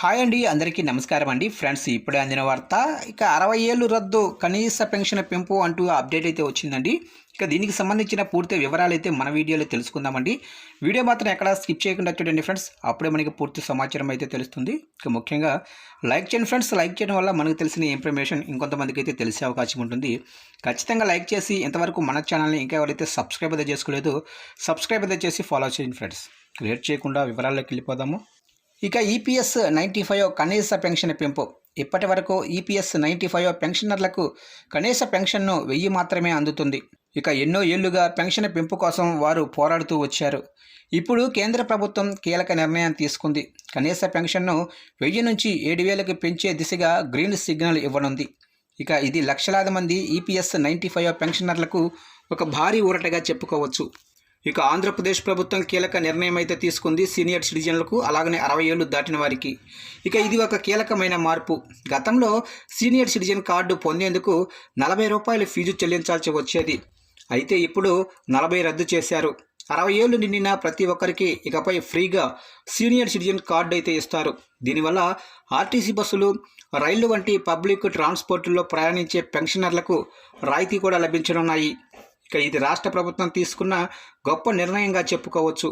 Hi అండి అందరికీ నమస్కారం అండి. ఫ్రెండ్స్ ఇప్పుడే అందిన వార్త ఇక అరవై ఏళ్ళు రద్దు కనీస పెన్షన్ పెంపు అంటూ అప్డేట్ అయితే వచ్చిందండి. ఇక దీనికి సంబంధించిన పూర్తి వివరాలు అయితే మన వీడియోలో తెలుసుకుందామండి. వీడియో మాత్రం ఎక్కడ స్కిప్ చేయకుండా చూడండి ఫ్రెండ్స్. అప్పుడే మనకి పూర్తి సమాచారం అయితే తెలుస్తుంది. ఇక ముఖ్యంగా లైక్ చేయండి ఫ్రెండ్స్. లైక్ చేయడం వల్ల మనకు తెలిసిన ఇన్ఫర్మేషన్ ఇంకొంతమందికి అయితే తెలిసే అవకాశం ఉంటుంది. ఖచ్చితంగా లైక్ చేసి ఇంతవరకు మన ఛానల్ని ఇంకా ఎవరైతే సబ్స్క్రైబ్ అయితే చేసుకోలేదు సబ్స్క్రైబ్ అయితే చేసి ఫాలో చేయండి ఫ్రెండ్స్. లేట్ చేయకుండా వివరాల్లోకి వెళ్ళిపోదాము. ఇక ఈపీఎస్ నైంటీ ఫైవ్ కనీస పెన్షన్ పెంపు. ఇప్పటి వరకు ఈపీఎస్ నైంటీ ఫైవ్ పెన్షనర్లకు కనీస పెన్షన్ను వెయ్యి మాత్రమే అందుతుంది. ఇక ఎన్నో ఏళ్ళుగా పెన్షన్ పెంపు కోసం వారు పోరాడుతూ వచ్చారు. ఇప్పుడు కేంద్ర ప్రభుత్వం కీలక నిర్ణయం తీసుకుంది. కనీస పెన్షన్ను వెయ్యి నుంచి ఏడు వేలకు పెంచే దిశగా గ్రీన్ సిగ్నల్ ఇవ్వనుంది. ఇక ఇది లక్షలాది మంది ఈపీఎస్ నైంటీ ఫైవ్ పెన్షనర్లకు ఒక భారీ ఊరటగా చెప్పుకోవచ్చు. ఇక ఆంధ్రప్రదేశ్ ప్రభుత్వం కీలక నిర్ణయం అయితే తీసుకుంది సీనియర్ సిటిజన్లకు అలాగనే అరవై ఏళ్ళు దాటిన వారికి. ఇక ఇది ఒక కీలకమైన మార్పు. గతంలో సీనియర్ సిటిజన్ కార్డు పొందేందుకు నలభై రూపాయల ఫీజు చెల్లించాల్సి వచ్చేది. అయితే ఇప్పుడు నలభై రద్దు చేశారు. అరవై ఏళ్ళు నిండిన ప్రతి ఒక్కరికి ఇకపై ఫ్రీగా సీనియర్ సిటిజన్ కార్డు అయితే ఇస్తారు. దీనివల్ల ఆర్టీసీ బస్సులు రైళ్ళు వంటి పబ్లిక్ ట్రాన్స్పోర్టుల్లో ప్రయాణించే పెన్షనర్లకు రాయితీ కూడా లభించనున్నాయి. ఇక ఇది రాష్ట్ర ప్రభుత్వం తీసుకున్న గొప్ప నిర్ణయంగా చెప్పుకోవచ్చు.